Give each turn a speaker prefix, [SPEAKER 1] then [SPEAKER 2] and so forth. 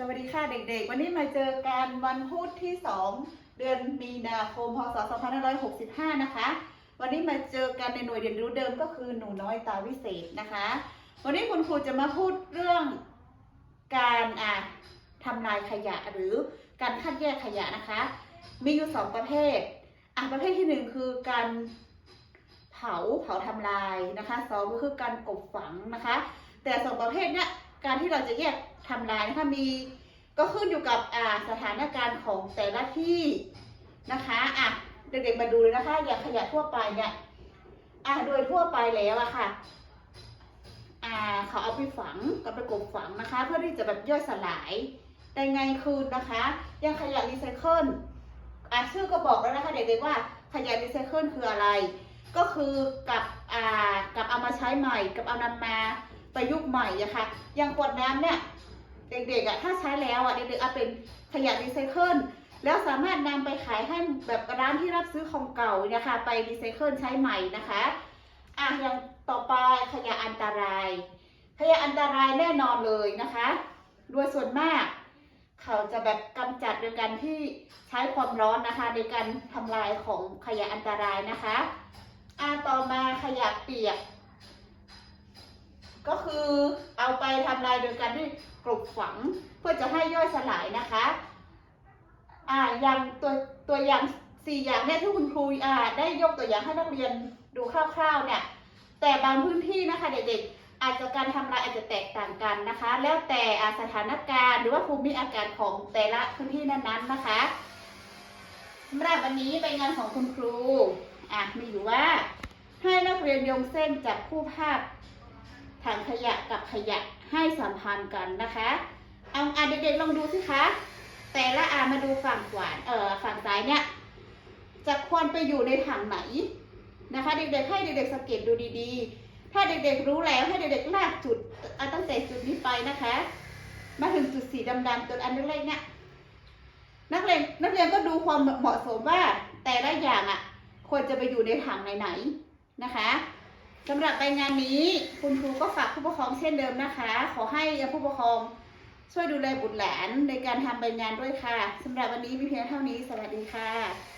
[SPEAKER 1] สวัสดีค่ะเด็กๆ วันนี้มาเจอกันวันพุธที่ 2 เดือนมีนาคมพศ 2565 นะคะ วันนี้มาเจอกันในหน่วยเรียนรู้เดิมก็คือหนูน้อยตาวิเศษนะคะ วันนี้คุณครูจะมาพูดเรื่องการอะทำลายขยะหรือการคัดแยกขยะนะคะ มีอยู่สองประเภทอะประเภทที่หนึ่งคือการเผาเผาทำลายนะคะสองก็คือการกบฝังนะคะ แต่สองประเภทเนี้ยการที่เราจะแยก ทำลายนะคะมีก็ขึ้นอยู่กับอ่าสถานการณ์ของแต่ละที่นะคะอะเด็กๆมาดูเลยนะคะ อย่างขยะทั่วไปเนี่ยอะโดยทั่วไปแล้วอะค่ะอ่าเขาเอาไปฝังกับไปกบฝังนะคะ เพื่อที่จะแบบย่อยสลายได้ไงคืนนะคะอย่างขยะรีไซเคิลอะชื่อก็บอกแล้วนะคะเด็กๆว่าขยะรีไซเคิลคืออะไร ก็คือกับอ่ากับเอามาใช้ใหม่ กับเอานำมาประยุกต์ใหม่อะค่ะอย่างขวดน้ำเนี่ย เด็กๆอะถ้าใช้แล้วอะเด็กๆเอาเป็นขยะรีไซเคิลแล้วสามารถนำไปขายให้แบบร้านที่รับซื้อของเก่านี่ยค่ะไปรีไซเคิลใช้ใหม่นะคะอะอย่างต่อไปขยะอันตราย ขยะอันตรายแน่นอนเลยนะคะโดยส่วนมาก เขาจะแบบกำจัดโดยการที่ใช้ความร้อนนะคะ ในการทำลายของขยะอันตรายนะคะอ่าต่อมาขยะเปียก ก็คือ เอาไปทำลายโดยการที่กลบฝังเพื่อจะให้ย่อยสลายนะคะอ่าอย่างตัวตัวอย่างสี่อย่างเนี่ยที่คุณครูอ่าได้ยกตัวอย่างให้นักเรียนดูคร่าวๆเนี่ยแต่บางพื้นที่นะคะเด็กๆอาจจะการทำลายอาจจะแตกต่างกันนะคะ แล้วแต่สถานการณ์หรือว่าภูมิอากาศของแต่ละพื้นที่นั้นๆนะคะสำหรับวันนี้เป็นงานของคุณครูอะมีอยู่ว่าให้นักเรียนโยงเส้นจับคู่ภาพ ถังขยะกับขยะให้สัมพันธ์กันนะคะ เอาอะเด็กๆลองดูสิคะ แต่ละอ่ามาดูฝั่งขวาเอ่อฝั่งซ้ายเนี่ย จะควรไปอยู่ในถังไหนนะคะ เด็กๆให้เด็กๆสังเกตดูดีๆ ถ้าเด็กๆรู้แล้วให้เด็กๆลากจุดตั้งแต่จุดนี้ไปนะคะ มาถึงจุดสีดำๆตัวอันเล็กๆเนี่ยนักเรียนนักเรียนก็ดูความเหมาะสมว่าแต่ละอย่างอะควรจะไปอยู่ในถังไหนๆนะคะ สำหรับใบงานนี้คุณครูก็ฝากผู้ปกครองเช่นเดิมนะคะ ขอให้ผู้ปกครองช่วยดูแลบุตรหลานในการทำใบงานด้วยค่ะสำหรับวันนี้มีเพียงเท่านี้ สวัสดีค่ะ